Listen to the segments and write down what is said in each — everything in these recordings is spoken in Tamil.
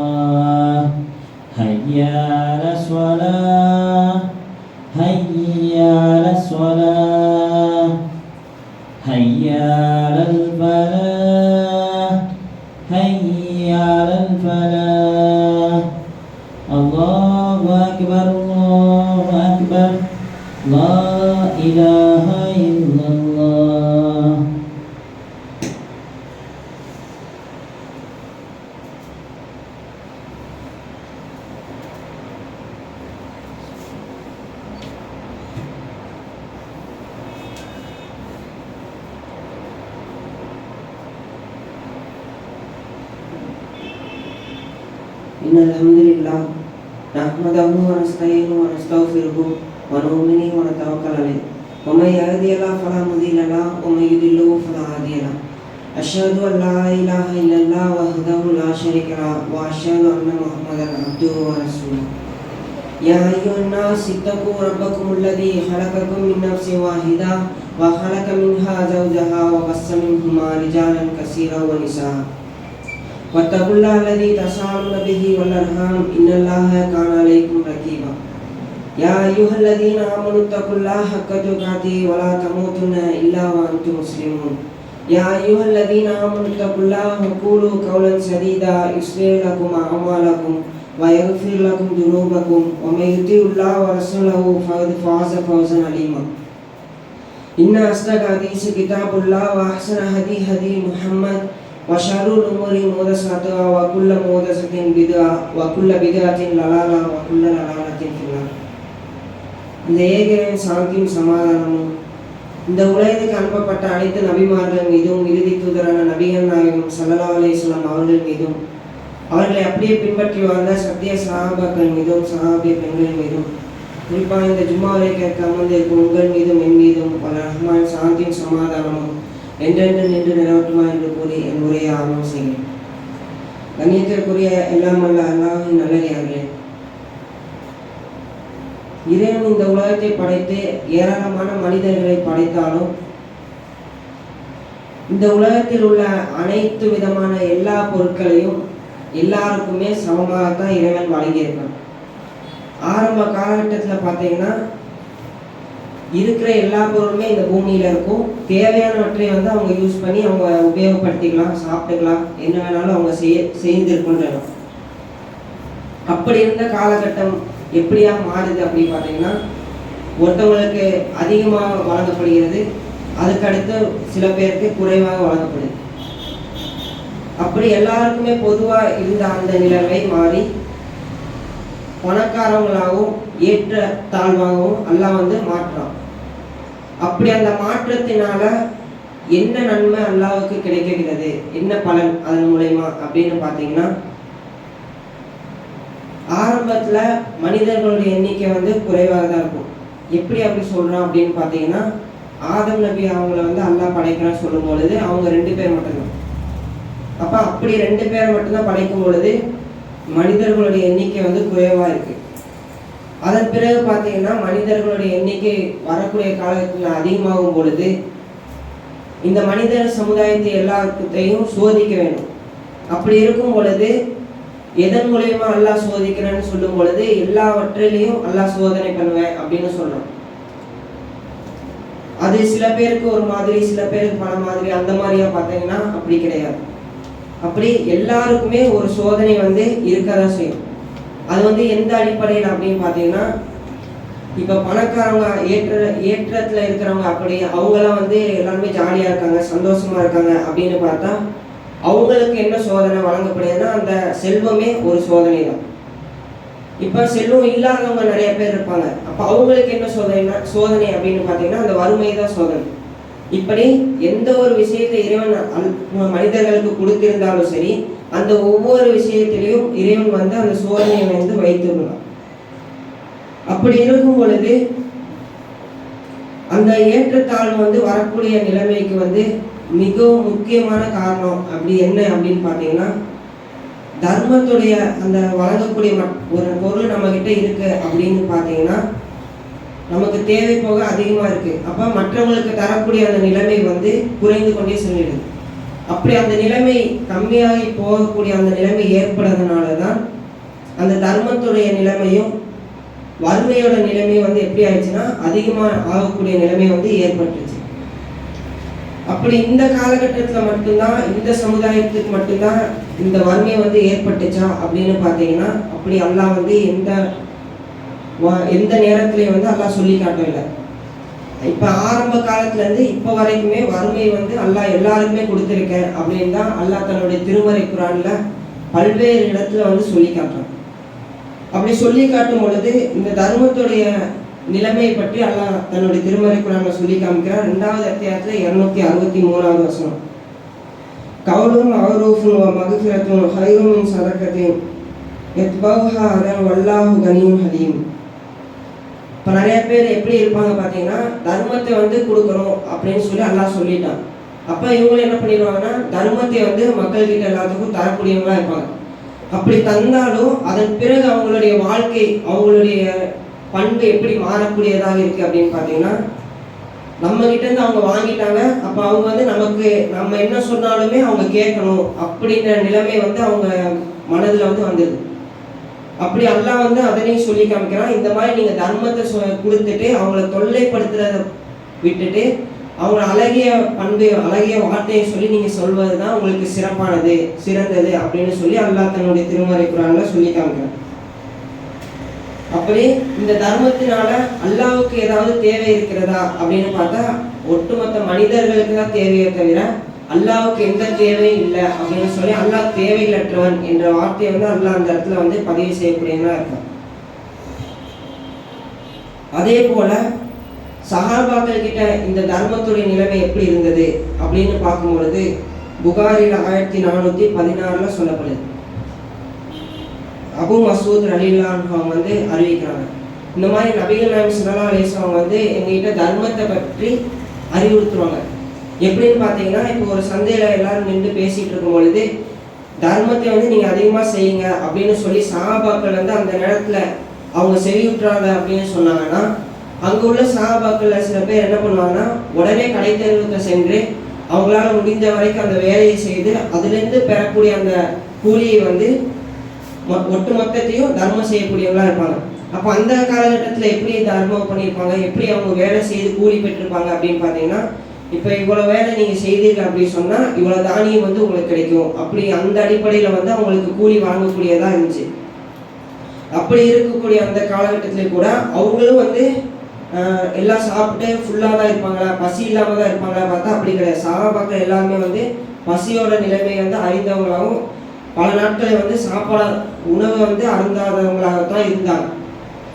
الله هيا على الصلاة هيا على الصلاة هيا على الفلاح هيا على الفلاح الله أكبر الله أكبر. لا إله اتقوا ربكم الذي خلقكم من نفس واحدة وخلق منها زوجها وبث منهما رجالا كثيرا ونساء. واتقوا الله الذي تساءلون به والأرحام. إن الله كان عليكم رقيبا يا أيها الذين آمنوا اتقوا الله حق تقاته ولا تموتن إلا وأنتم مسلمون. يا أيها الذين آمنوا اتقوا الله وقولوا قولا سديدا يصلح لكم أعمالكم ويغفر لكم ذنوبكم ومن يطع الله ورسوله فقد فاز فوزا عليما ان اصدق حديث كتاب الله واحسن هدي هدي محمد وشر الأمور محدثاتها وكل محدثة بدعة وكل بدعة ضلالة وكل ضلالة في النار இந்த ஏகரின் சாந்தியும் சமாதானமும் இந்த உலகத்துக்கு அனுப்பப்பட்ட அனைத்து நபிமார்கள் மீதும் இறுதி தூதரான நபிகள் நாயகம் சல்லா அலிஸ்லாம் அவர்கள் மீதும் அவர்களை அப்படியே பின்பற்றி வாழ்ந்த சத்திய சகாபாக்கள் மீதும் சகாபிய பெண்கள் மீதும். குறிப்பாக இந்த ஜும்மாவை கேட்க அமர்ந்திருக்கும் உங்கள் மீதும் என் மீதும் பல ரஹ்மான் சாந்தியும் சமாதானமும் என்றென்று நின்று நிலவட்டுமா என்று கூறி என் உரையை ஆரம்பம் செய்கிறேன். கண்ணியத்திற்குரிய எல்லாம் அல்ல அல்லாவின் நல்லடியார்களே இறைவன் இந்த உலகத்தை படைத்து ஏராளமான மனிதர்களை படைத்தாலும் இந்த உலகத்தில் உள்ள அனைத்து விதமான எல்லா பொருட்களையும் எல்லாருக்குமே சமமாக தான் இறைவன் வழங்கியிருக்கான் ஆரம்ப காலகட்டத்தில் பார்த்தீங்கன்னா இருக்கிற எல்லா பொருளுமே இந்த பூமியில் இருக்கும். தேவையானவற்றை வந்து அவங்க யூஸ் பண்ணி அவங்க உபயோகப்படுத்திக்கலாம் சாப்பிட்டுக்கலாம் என்ன வேணாலும் அவங்க செய்ய செய்திருக்கின்றனர் அப்படி இருந்த காலகட்டம் எப்படியா மாறுது அப்படின்னு பார்த்தீங்கன்னா ஒருத்தவங்களுக்கு அதிகமாக வழங்கப்படுகிறது அதுக்கடுத்து சில பேருக்கு குறைவாக வழங்கப்படுது. அப்படி எல்லாருக்குமே பொதுவாக இருந்த அந்த நிலைமை மாறி பணக்காரவங்களாகவும் ஏற்ற தாழ்வாகவும் எல்லாம் வந்து மாற்றான். அப்படி அந்த மாற்றத்தினால என்ன நன்மை அல்லாவுக்கு கிடைக்கிறது என்ன பலன் அதன் மூலயமா அப்படின்னு பார்த்தீங்கன்னா ஆரம்பத்தில் மனிதர்களுடைய எண்ணிக்கை வந்து குறைவாக தான் இருக்கும். எப்படி அப்படி சொல்கிறோம் அப்படின்னு பார்த்தீங்கன்னா ஆதம் நபி அவங்கள வந்து அல்லாஹ் படைக்கிறான்னு சொல்லும் பொழுது அவங்க ரெண்டு பேர் மட்டும்தான். அப்போ அப்படி ரெண்டு பேரை மட்டும்தான் படைக்கும் பொழுது மனிதர்களுடைய எண்ணிக்கை வந்து குறைவாக இருக்கு. அதன் பிறகு பார்த்தீங்கன்னா மனிதர்களுடைய எண்ணிக்கை வரக்கூடிய காலத்தில் அதிகமாகும் பொழுது இந்த மனிதர் சமுதாயத்தை எல்லாத்தையும் சோதிக்க வேண்டும். அப்படி இருக்கும் பொழுது எதன் மூலயமா அல்லாஹ் சோதிக்கிறேன்னு சொல்லும் பொழுது எல்லாவற்றிலையும் அல்லாஹ் சோதனை பண்ணுவேன் அப்படின்னு சொல்றோம். அது சில பேருக்கு ஒரு மாதிரி சில பேருக்கு பல மாதிரி அந்த மாதிரியா பார்த்தீங்கன்னா அப்படி கிடையாது. அப்படி எல்லாருக்குமே ஒரு சோதனை வந்து இருக்க தான் செய்யும். அது வந்து எந்த அடிப்படையில் அப்படின்னு பார்த்தீங்கன்னா இப்போ பணக்காரவங்க ஏற்ற ஏற்றத்தில் இருக்கிறவங்க அப்படி அவங்கெல்லாம் வந்து எல்லாருமே ஜாலியாக இருக்காங்க சந்தோஷமாக இருக்காங்க அப்படின்னு பார்த்தா அவங்களுக்கு என்ன சோதனை வழங்கப்படுதுன்னா அந்த செல்வமே ஒரு சோதனை தான் இப்போ செல்வம் இல்லாதவங்க நிறைய பேர் இருப்பாங்க. அப்போ அவங்களுக்கு என்ன சோதனைனா சோதனை அப்படின்னு பார்த்தீங்கன்னா அந்த வறுமை தான் சோதனை. இப்படி எந்த ஒரு விஷயத்தை இறைவன் அல்- மனிதர்களுக்கு கொடுத்திருந்தாலும் சரி அந்த ஒவ்வொரு விஷயத்திலையும் இறைவன் வந்து அந்த சோதனையை வந்து வைத்துள்ளான் அப்படி இருக்கும் பொழுது அந்த ஏற்றத்தாழ்வு வந்து வரக்கூடிய நிலைமைக்கு வந்து மிகவும் முக்கியமான காரணம் அப்படி என்ன அப்படின்னு பார்த்தீங்கன்னா தர்மத்துடைய அந்த வழங்கக்கூடிய ஒரு பொருள் நம்ம கிட்ட இருக்கு அப்படின்னு பார்த்தீங்கன்னா நமக்கு தேவை போக அதிகமாக இருக்கு. அப்போ மற்றவங்களுக்கு தரக்கூடிய அந்த நிலைமை வந்து குறைந்து கொண்டே செல்கிறது அப்படி அந்த நிலைமை கம்மியாகி போகக்கூடிய அந்த நிலைமை ஏற்படுறதுனால தான் அந்த தர்மத்துடைய நிலைமையும் வறுமையோட நிலைமை வந்து எப்படி ஆயிடுச்சுன்னா அதிகமாக ஆகக்கூடிய நிலைமை வந்து ஏற்பட்டுச்சு. அப்படி இந்த காலகட்டத்தில் மட்டும்தான் இந்த சமுதாயத்துக்கு மட்டும்தான் இந்த வறுமை வந்து ஏற்பட்டுச்சா அப்படின்னு பார்த்தீங்கன்னா அப்படி எல்லாம் வந்து எந்த எந்த நேரத்துலையும் வந்து அல்லாஹ் சொல்லி காட்டவில்லை. இப்போ ஆரம்ப காலத்துலேருந்து இப்போ வரைக்குமே வறுமை வந்து அல்லாஹ் எல்லாருக்குமே கொடுத்துருக்கேன் அப்படின்னு தான் அல்லாஹ் தன்னுடைய திருமறை குரானில் பல்வேறு இடத்துல வந்து சொல்லி காட்டுறான். அப்படி சொல்லி காட்டும் பொழுது இந்த தர்மத்துடைய நிலைமையை பற்றி அல்லாஹ் தன்னுடைய திருமறை குரானில் சொல்லி காமிக்கிறார். ரெண்டாவது அத்தியாயத்தில் இரநூத்தி அறுபத்தி மூணாவது வசனம். கவுலும் அவரூஃபும் மகுஃபிரத்தும் ஹைரும் சதக்கத்தையும் எத்பௌஹா அதன் வல்லாஹு கனியும் ஹலியும் இப்போ நிறைய பேர் எப்படி இருப்பாங்க பார்த்தீங்கன்னா தர்மத்தை வந்து கொடுக்கணும் அப்படின்னு சொல்லி எல்லாம் சொல்லிட்டான். அப்போ இவங்க என்ன பண்ணிடுவாங்கன்னா தர்மத்தை வந்து மக்கள்கிட்ட எல்லாத்துக்கும் தரக்கூடியவங்களா இருப்பாங்க. அப்படி தந்தாலும் அதன் பிறகு அவங்களுடைய வாழ்க்கை அவங்களுடைய பண்பு எப்படி மாறக்கூடியதாக இருக்கு அப்படின்னு பார்த்தீங்கன்னா நம்ம கிட்ட இருந்து அவங்க வாங்கிட்டாங்க அப்போ அவங்க வந்து நமக்கு நம்ம என்ன சொன்னாலுமே அவங்க கேட்கணும் அப்படின்ற நிலைமை வந்து அவங்க மனதில் வந்து வந்துடுது அப்படி அல்லாஹ் வந்து அதனையும் சொல்லி காமிக்கிறான். இந்த மாதிரி நீங்க தர்மத்தை சொ- கொடுத்துட்டு அவங்கள தொல்லைப்படுத்துறத விட்டுட்டு அவங்க அழகிய பண்பு அழகிய வார்த்தையை சொல்லி நீங்க சொல்வது தான் உங்களுக்கு சிறப்பானது சிறந்தது அப்படின்னு சொல்லி அல்லாஹ் தன்னுடைய திருமறை குரான்ல சொல்லி காமிக்கிறான். அப்படி இந்த தர்மத்தினால அல்லாவுக்கு ஏதாவது தேவை இருக்கிறதா அப்படின்னு பார்த்தா ஒட்டுமொத்த மனிதர்களுக்கு தான் தேவையை தவிர அல்லாவுக்கு எந்த தேவையும் இல்லை அப்படின்னு சொல்லி அல்லாஹ் தேவையில்லற்றவன் என்ற வார்த்தையை வந்து அல்லாஹ் அந்த இடத்துல வந்து பதிவு செய்யக்கூடியதா இருக்கும் அதே போல சஹாபாக்கள் கிட்ட இந்த தர்மத்துடைய நிலைமை எப்படி இருந்தது அப்படின்னு பார்க்கும் பொழுது புகாரில் ஆயிரத்தி நானூத்தி பதினாறுல சொல்லப்படுது. அபு மசூத் அலிலான் அவங்க வந்து அறிவிக்கிறாங்க. இந்த மாதிரி நபிகள் நாயம் சுல்லா அலிஸ்லாம் வந்து எங்ககிட்ட தர்மத்தை பற்றி அறிவுறுத்துவாங்க. எப்படின்னு பார்த்தீங்கன்னா இப்போ ஒரு சந்தையில் எல்லாரும் நின்று பேசிகிட்டு இருக்கும் பொழுது தர்மத்தை வந்து நீங்கள் அதிகமாக செய்யுங்க அப்படின்னு சொல்லி சகாபாக்கள் வந்து அந்த நேரத்தில் அவங்க செவியுற்றாங்க அப்படின்னு சொன்னாங்கன்னா அங்கே உள்ள சஹாபாக்கள்ல சில பேர் என்ன பண்ணுவாங்கன்னா உடனே கடை தெருவுக்கு சென்று அவங்களால முடிந்த வரைக்கும் அந்த வேலையை செய்து அதுலேருந்து பெறக்கூடிய அந்த கூலியை வந்து ஒட்டு மொத்தத்தையும் தர்மம் செய்யக்கூடியவங்களா இருப்பாங்க. அப்போ அந்த காலகட்டத்தில் எப்படி தர்மம் பண்ணியிருப்பாங்க? எப்படி அவங்க வேலை செய்து கூலி பெற்றிருப்பாங்க அப்படின்னு பார்த்தீங்கன்னா இப்போ இவ்வளோ வேலை நீங்கள் செய்தீர்கள் அப்படின்னு சொன்னால் இவ்வளோ தானியம் வந்து உங்களுக்கு கிடைக்கும். அப்படி அந்த அடிப்படையில் வந்து அவங்களுக்கு கூலி வாங்கக்கூடியதாக இருந்துச்சு. அப்படி இருக்கக்கூடிய அந்த காலகட்டத்தில் கூட அவங்களும் வந்து எல்லாம் சாப்பிட்டு ஃபுல்லாக தான் இருப்பாங்களா? பசி இல்லாமல் தான் இருப்பாங்களா பார்த்தா அப்படி கிடையாது. சாபாக்கள் எல்லாருமே வந்து பசியோட நிலைமையை வந்து அறிந்தவங்களாகவும் பல நாட்களை வந்து சாப்பாடு உணவை வந்து அருந்தாதவங்களாக தான் இருந்தாங்க.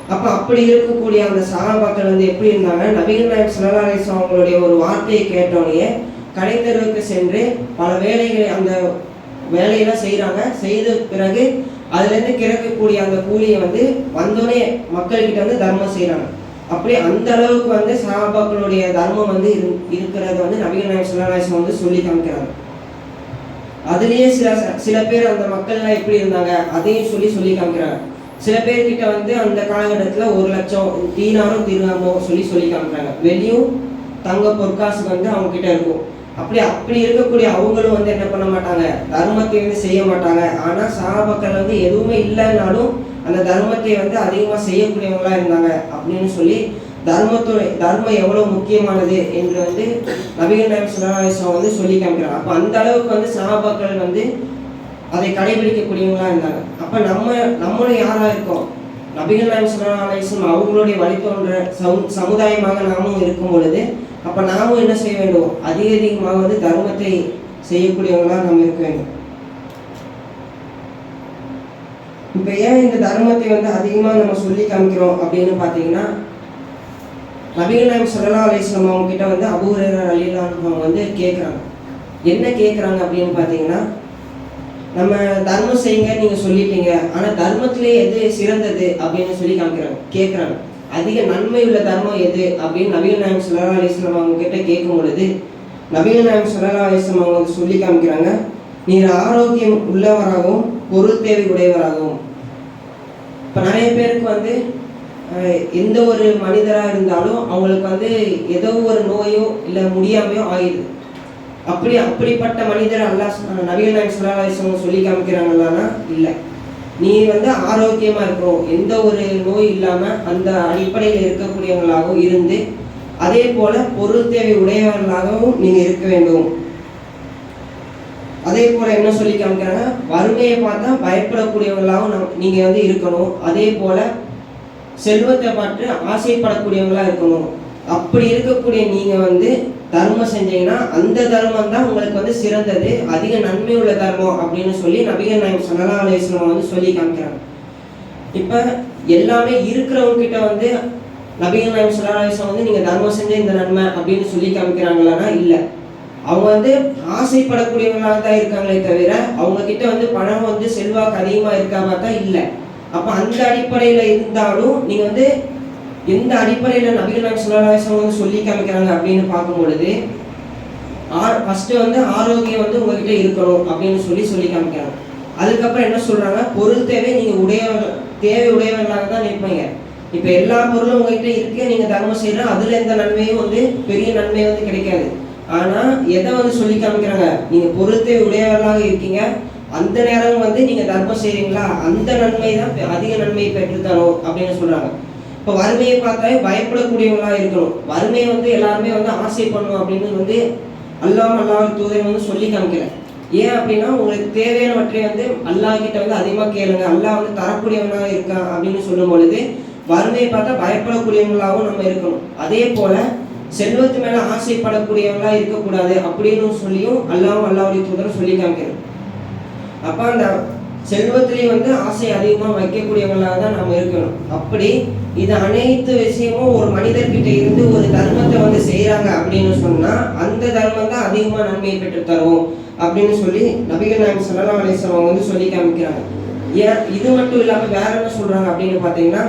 அப்போ அப்படி இருக்கக்கூடிய அந்த சகாபாக்கள் வந்து எப்படி இருந்தாங்க? நபிகள் நாயக் ஸல்லல்லாஹு அவங்களுடைய ஒரு வார்த்தையை கேட்டோடனே கடை சென்று பல வேலைகளை அந்த வேலையெல்லாம் செய்கிறாங்க செய்த பிறகு அதுலேருந்து கிடைக்கக்கூடிய அந்த கூலியை வந்து வந்தோடனே மக்கள்கிட்ட வந்து தர்மம் செய்கிறாங்க அப்படியே அந்த அளவுக்கு வந்து சகாபாக்களுடைய தர்மம் வந்து இரு- இருக்கிறத வந்து நபிகள் நாயக் ஸல்லல்லாஹு வந்து சொல்லி காமிக்கிறாங்க. அதுலேயே சில சில பேர் அந்த மக்கள்லாம் எப்படி இருந்தாங்க? அதையும் சொல்லி சொல்லி காமிக்கிறாங்க. சில பேர்கிட்ட வந்து அந்த காலகட்டத்தில் ஒரு லட்சம் தீனாரும் தீனாமோ சொல்லி சொல்லி காமிக்கிறாங்க. வெளியும் தங்க பொற்காசு வந்து அவங்க கிட்ட இருக்கும். அப்படி அப்படி இருக்கக்கூடிய அவங்களும் வந்து என்ன பண்ண மாட்டாங்க? தர்மத்தை வந்து செய்ய மாட்டாங்க. ஆனால் சகாபாக்கள் வந்து எதுவுமே இல்லைன்னாலும் அந்த தர்மத்தை வந்து அதிகமாக செய்யக்கூடியவங்களா இருந்தாங்க அப்படின்னு சொல்லி தர்மத்துடைய தர்மம் எவ்வளோ முக்கியமானது என்று வந்து நபிகள் நாயகம் ஸல்லல்லாஹு வந்து சொல்லி காமிக்கிறாங்க. அப்போ அந்த அளவுக்கு வந்து சஹாபாக்கள் வந்து அதை கடைபிடிக்கக்கூடியவங்களா இருந்தாங்க. அப்போ நம்ம நம்மளும் யாரா இருக்கோம்? நபிகள் நாயகம் அவங்களுடைய வழித்தோன்ற சமு சமுதாயமாக நாமும் இருக்கும் பொழுது அப்போ நாமும் என்ன செய்ய வேண்டும்? அதிக அதிகமாக வந்து தர்மத்தை செய்யக்கூடியவங்களா நாம் இருக்க வேண்டும். இப்போ ஏன் இந்த தர்மத்தை வந்து அதிகமாக நம்ம சொல்லி காமிக்கிறோம் அப்படின்னு பார்த்தீங்கன்னா நபிகள் நாயம் ஸல்லல்லாஹு அலைஹி அவங்க கிட்ட வந்து அபூ ஹுரைரா அவங்க வந்து கேட்குறாங்க என்ன கேட்குறாங்க அப்படின்னு பார்த்தீங்கன்னா நம்ம தர்மம் செய்யுங்க நீங்க சொல்லிட்டீங்க. ஆனா தர்மத்திலே எது சிறந்தது அப்படின்னு சொல்லி காமிக்கிறாங்க கேட்குறாங்க அதிக நன்மை உள்ள தர்மம் எது அப்படின்னு நவீன நாயம் சுல்லா அலிஸ்லாம் அவங்க கிட்ட கேட்கும் பொழுது நவீன நாயம் சுல்லா அலிஸ்லாம் அவங்க வந்து சொல்லி காமிக்கிறாங்க நீர் ஆரோக்கியம் உள்ளவராகவும் பொருள் தேவை உடையவராகவும். இப்போ நிறைய பேருக்கு வந்து எந்த ஒரு மனிதராக இருந்தாலும் அவங்களுக்கு வந்து ஏதோ ஒரு நோயோ இல்லை முடியாமையோ ஆயிடுது. அப்படி அப்படிப்பட்ட மனிதர் அல்லாஹ் நவீன நாயக் சொல்லி காமிக்கிறாங்களான்னா இல்லை. நீ வந்து ஆரோக்கியமா இருக்கணும் எந்த ஒரு நோய் இல்லாம அந்த அடிப்படையில் இருக்கக்கூடியவங்களாகவும் இருந்து அதே போல பொருள் தேவை உடையவர்களாகவும் நீங்க இருக்க வேண்டும். அதே போல என்ன சொல்லி காமிக்கிறாங்க வறுமையை பார்த்தா பயப்படக்கூடியவங்களாகவும் நம் நீங்க வந்து இருக்கணும். அதே போல செல்வத்தை பார்த்து ஆசைப்படக்கூடியவங்களா இருக்கணும். அப்படி இருக்கக்கூடிய நீங்க வந்து தர்மம் செஞ்சீங்கன்னா அந்த தர்மம் தான் உங்களுக்கு வந்து சிறந்தது. அதிக நன்மை உள்ள தர்மம் அப்படின்னு சொல்லி நபிகள் நாயகம் ஸல்லல்லாஹு அலைஹி வந்து சொல்லி காமிக்கிறாங்க. இப்ப எல்லாமே இருக்கிறவங்க கிட்ட வந்து நபிகள் நாயகம் ஸல்லல்லாஹு வந்து நீங்க தர்மம் செஞ்ச இந்த நன்மை அப்படின்னு சொல்லி காமிக்கிறாங்களான்னா இல்ல. அவங்க வந்து ஆசைப்படக்கூடியவங்களாக தான் இருக்காங்களே தவிர அவங்க கிட்ட வந்து பணம் வந்து செல்வாக்கு அதிகமா இருக்கா பார்த்தா இல்லை. அப்ப அந்த அடிப்படையில இருந்தாலும் நீங்க வந்து எந்த அடிப்படையில் நபிகள் நாயகம் ஸல்லல்லாஹு வந்து சொல்லி காமிக்கிறாங்க அப்படின்னு பார்க்கும் பொழுது ஃபஸ்ட்டு வந்து ஆரோக்கியம் வந்து உங்ககிட்ட இருக்கணும் அப்படின்னு சொல்லி சொல்லி காமிக்கிறாங்க. அதுக்கப்புறம் என்ன சொல்கிறாங்க பொருள் தேவை நீங்கள் உடைய தேவை உடையவர்களாக தான் நிற்பீங்க. இப்போ எல்லா பொருளும் உங்ககிட்ட இருக்கு நீங்கள் தர்மம் செய்யலாம் அதில் எந்த நன்மையும் வந்து பெரிய நன்மை வந்து கிடைக்காது. ஆனால் எதை வந்து சொல்லி காமிக்கிறாங்க? நீங்கள் பொருள் தேவை உடையவர்களாக இருக்கீங்க. அந்த நேரம் வந்து நீங்கள் தர்மம் செய்கிறீங்களா அந்த நன்மை தான் அதிக நன்மையை பெற்றுத்தரும் அப்படின்னு சொல்கிறாங்க இப்போ வறுமையை பார்த்தாவே பயப்படக்கூடியவங்களாக இருக்கணும் வறுமையை வந்து எல்லாருமே வந்து ஆசை பண்ணணும் அப்படின்னு வந்து அல்லாஹ் அல்லாஹ் தூதர் வந்து சொல்லி காமிக்கல ஏன் அப்படின்னா உங்களுக்கு தேவையானவற்றை வந்து அல்லாஹ் கிட்ட வந்து அதிகமாக கேளுங்க. அல்லாஹ் வந்து தரக்கூடியவனாக இருக்கான் அப்படின்னு சொல்லும் பொழுது வறுமையை பார்த்தா பயப்படக்கூடியவங்களாகவும் நம்ம இருக்கணும். அதே போல செல்வத்து மேல ஆசைப்படக்கூடியவங்களா இருக்கக்கூடாது அப்படின்னு சொல்லியும் அல்லாஹ் அல்லாவுடைய தூதர் சொல்லி காமிக்கிறேன் அப்போ அந்த செல்வத்திலேயே வந்து ஆசை அதிகமாக வைக்கக்கூடியவங்களாக தான் நம்ம இருக்கணும். அப்படி இது அனைத்து விஷயமும் ஒரு மனிதர்கிட்ட இருந்து ஒரு தர்மத்தை வந்து செய்கிறாங்க அப்படின்னு சொன்னால் அந்த தர்மம் தான் அதிகமாக நன்மையை பெற்று தரும் அப்படின்னு சொல்லி நபிகள் நாயகம் ஸல்லல்லாஹு அலைஹி அவங்க வந்து சொல்லி காமிக்கிறாங்க. ஏன்? இது மட்டும் இல்லாமல் வேற என்ன சொல்கிறாங்க அப்படின்னு பார்த்தீங்கன்னா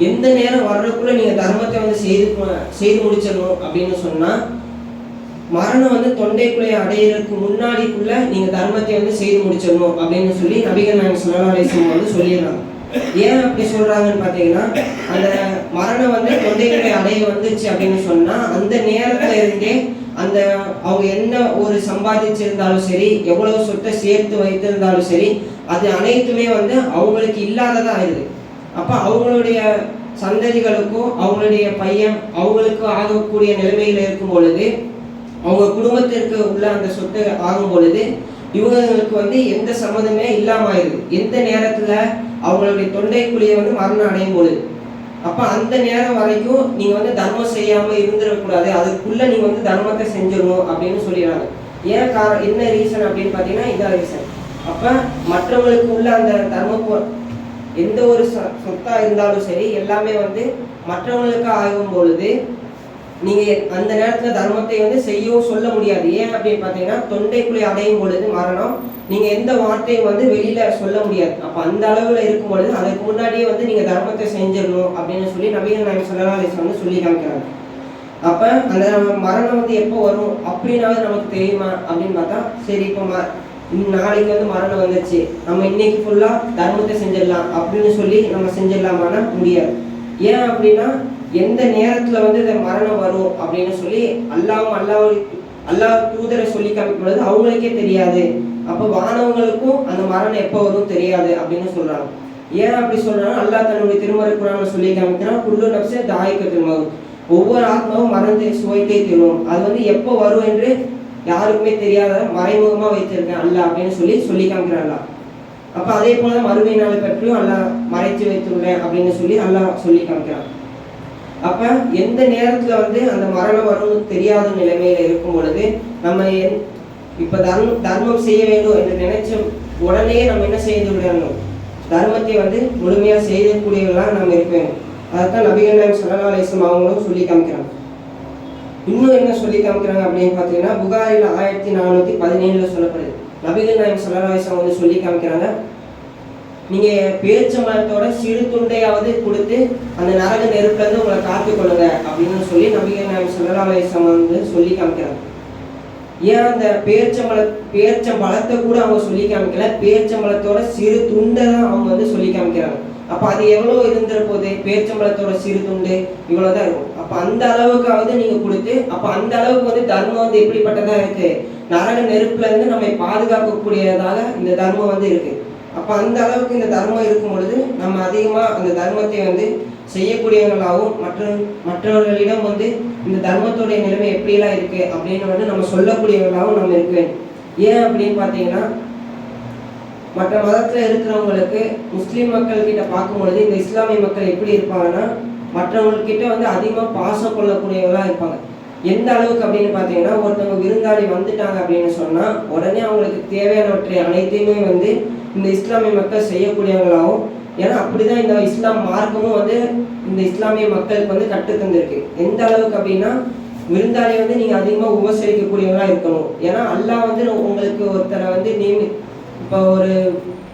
எந்த நேரம் வர்றதுக்குள்ளே நீங்கள் தர்மத்தை வந்து செய்து செய்து முடிச்சிடணும் அப்படின்னு சொன்னால் மரணம் வந்து தொண்டைக்குள்ளே அடையிறதுக்கு முன்னாடிக்குள்ள நீங்க தர்மத்தை வந்து செய்து முடிச்சிடணும் அப்படின்னு சொல்லி நபிகள் நாயகம் ஸல்லல்லாஹு அலைஹி வந்து சொல்லிடுறாங்க. ஏன் அப்படி சொல்றாங்கன்னு பார்த்தீங்கன்னா அந்த மரணம் வந்து தொண்டைக்குள்ளே அடைய வந்துச்சு அப்படின்னு சொன்னா அந்த நேரத்துல இருந்தே அந்த அவங்க என்ன ஒரு சம்பாதிச்சிருந்தாலும் சரி எவ்வளவு சொத்தை சேர்த்து வைத்திருந்தாலும் சரி அது அனைத்துமே வந்து அவங்களுக்கு இல்லாததா ஆயிடுது. அப்ப அவங்களுடைய சந்ததிகளுக்கும் அவங்களுடைய பையன் அவங்களுக்கும் ஆகக்கூடிய நிலைமையில இருக்கும் பொழுது அவங்க குடும்பத்திற்கு உள்ள அந்த சொத்து ஆகும் பொழுது இவங்களுக்கு வந்து எந்த சம்மதமே இல்லாமாயிருது எந்த நேரத்துல அவங்களுடைய தொண்டைக்குழியை வந்து மரணம் அடையும் பொழுது. அப்ப அந்த நேரம் வரைக்கும் நீங்க வந்து தர்மம் செய்யாம இருந்துடக்கூடாது. அதுக்குள்ள நீங்க வந்து தர்மத்தை செஞ்சிடணும் அப்படின்னு சொல்லிடுறாங்க. ஏன் காரணம் என்ன ரீசன் அப்படின்னு பார்த்தீங்கன்னா இதான் ரீசன் அப்போ மற்றவங்களுக்கு உள்ள அந்த தர்ம எந்த ஒரு சொ- சொத்தா இருந்தாலும் சரி எல்லாமே வந்து மற்றவங்களுக்கு ஆகும் பொழுது நீங்க அந்த நேரத்துல தர்மத்தை வந்து செய்யவும் சொல்ல முடியாது. ஏன் அப்படின்னு பாத்தீங்கன்னா தொண்டைக்குள்ளே அடையும் பொழுது மரணம். நீங்க எந்த வார்த்தையும் வந்து வெளியில சொல்ல முடியாது. அப்ப அந்த அளவுல இருக்கும் பொழுது அதுக்கு முன்னாடியே வந்து நீங்க தர்மத்தை செஞ்சிடணும் அப்படின்னு சொல்லி நவீன நாயகம் சொல்லலாம் வந்து சொல்லி காமிக்கிறாங்க. அப்ப அந்த மரணம் வந்து எப்போ வரும்? அப்படின்னாவது நமக்கு தெரியுமா? அப்படின்னு பார்த்தா சரி இப்போ ம- நாளைக்கு வந்து மரணம் வந்துச்சு நம்ம இன்னைக்கு ஃபுல்லா தர்மத்தை செஞ்சிடலாம் அப்படின்னு சொல்லி நம்ம செஞ்சிடலாமான்னா முடியாது. ஏன் அப்படின்னா எந்த நேரத்துல வந்து இந்த மரணம் வரும் அப்படின்னு சொல்லி அல்லாவும் அல்லாஹ் அல்லாஹ் தூதரை சொல்லி காமிக்கும் பொழுது அவங்களுக்கே தெரியாது. அப்போ வானவங்களுக்கும் அந்த மரணம் எப்போ வரும் தெரியாது அப்படின்னு சொல்றாங்க. ஏன் அப்படி சொல்றாங்க அல்லாஹ் தன்னுடைய திருமறை குரான சொல்லி காமிக்கிறான் குள்ளு நப்சே தாயக்கத்தில் மகும் ஒவ்வொரு ஆத்மாவும் மரணத்தை சுவைத்தே தீரும். அது வந்து எப்போ வரும் என்று யாருக்குமே தெரியாத மறைமுகமா வைத்திருக்கேன் அல்ல அப்படின்னு சொல்லி சொல்லி காமிக்கிறான் அல்லாஹ். அப்ப அதே போல மறுமை நாளை பற்றியும் அல்லாஹ் மறைச்சு வைத்துள்ளேன் அப்படின்னு சொல்லி அல்லாஹ் சொல்லி காமிக்கிறான். அப்ப எந்த நேரத்துல வந்து அந்த மரணம் வரும்னு தெரியாத நிலைமையில இருக்கும் பொழுது நம்ம இப்ப தர்மம் தர்மம் செய்ய வேண்டும் என்று நினைச்ச உடனே நம்ம என்ன செய்து விடணும்? தர்மத்தை வந்து முழுமையா செய்யக்கூடியவர்களாக நம்ம இருக்கணும் வேண்டும். அதைத்தான் நபிகள் நாயம் ஸல்லல்லாஹு அவங்களும் சொல்லி காமிக்கிறாங்க. இன்னும் என்ன சொல்லி காமிக்கிறாங்க அப்படின்னு பார்த்தீங்கன்னா புகாரில் ஆயிரத்தி நானூற்றி பதினேழுல சொல்லப்படுது. நபிகள் நாயம் சல்லாசம் வந்து சொல்லி காமிக்கிறாங்க நீங்க மரத்தோட சிறு துண்டையாவது கொடுத்து அந்த நரக நெருப்புல இருந்து உங்களை காத்து கொள்ளுங்க அப்படின்னு சொல்லி நபிகள் நாயம் சல்லாசம் வந்து சொல்லி காமிக்கிறாங்க. ஏன் அந்த பேர்ச்சம்பழ பேர்ச்சம்பழத்தை கூட அவங்க சொல்லி காமிக்கல? பேர்ச்சம்பழத்தோட சிறு துண்டை தான் அவங்க வந்து சொல்லி காமிக்கிறாங்க. அப்ப அது எவ்வளவு இருந்துற போது? பேர்ச்சம்பழத்தோட சிறு துண்டு இவ்வளவுதான் இருக்கும். அப்ப அந்த அளவுக்காவது நீங்க கொடுத்து அப்ப அந்த அளவுக்கு வந்து தர்மம் வந்து எப்படிப்பட்டதா இருக்கு. நரக நெருப்புல இருந்து நம்மை பாதுகாக்கக்கூடியதாக இந்த தர்மம் வந்து இருக்கு. அப்ப அந்த அளவுக்கு இந்த தர்மம் இருக்கும் பொழுது நம்ம அதிகமா அந்த தர்மத்தை வந்து செய்யக்கூடியவர்களாகவும் மற்ற மற்றவர்களிடம் வந்து இந்த தர்மத்துடைய நிலைமை எப்படிலாம் இருக்கு அப்படின்னு வந்து நம்ம சொல்லக்கூடியவர்களாகவும் நம்ம இருக்க வேண்டும். ஏன் அப்படின்னு பார்த்தீங்கன்னா மற்ற மதத்துல இருக்கிறவங்களுக்கு முஸ்லீம் மக்கள் கிட்ட பார்க்கும் பொழுது இந்த இஸ்லாமிய மக்கள் எப்படி இருப்பாங்கன்னா மற்றவங்கக்கிட்ட வந்து அதிகமாக பாசம் கொள்ளக்கூடியவங்களா இருப்பாங்க. எந்த அளவுக்கு அப்படின்னு பார்த்தீங்கன்னா ஒருத்தவங்க விருந்தாளி வந்துட்டாங்க அப்படின்னு சொன்னா உடனே அவங்களுக்கு தேவையானவற்றை அனைத்தையுமே வந்து இந்த இஸ்லாமிய மக்கள் செய்யக்கூடியவங்களாகவும் ஏன்னா அப்படிதான் இந்த இஸ்லாம் மார்க்கமும் வந்து இந்த இஸ்லாமிய மக்களுக்கு வந்து கற்று தந்திருக்கு. எந்த அளவுக்கு அப்படின்னா விருந்தாளி வந்து நீங்க அதிகமா உபசரிக்கக்கூடியவங்களா இருக்கணும். ஏன்னா அல்லாஹ் வந்து உங்களுக்கு ஒருத்தரை வந்து நியமி இப்போ ஒரு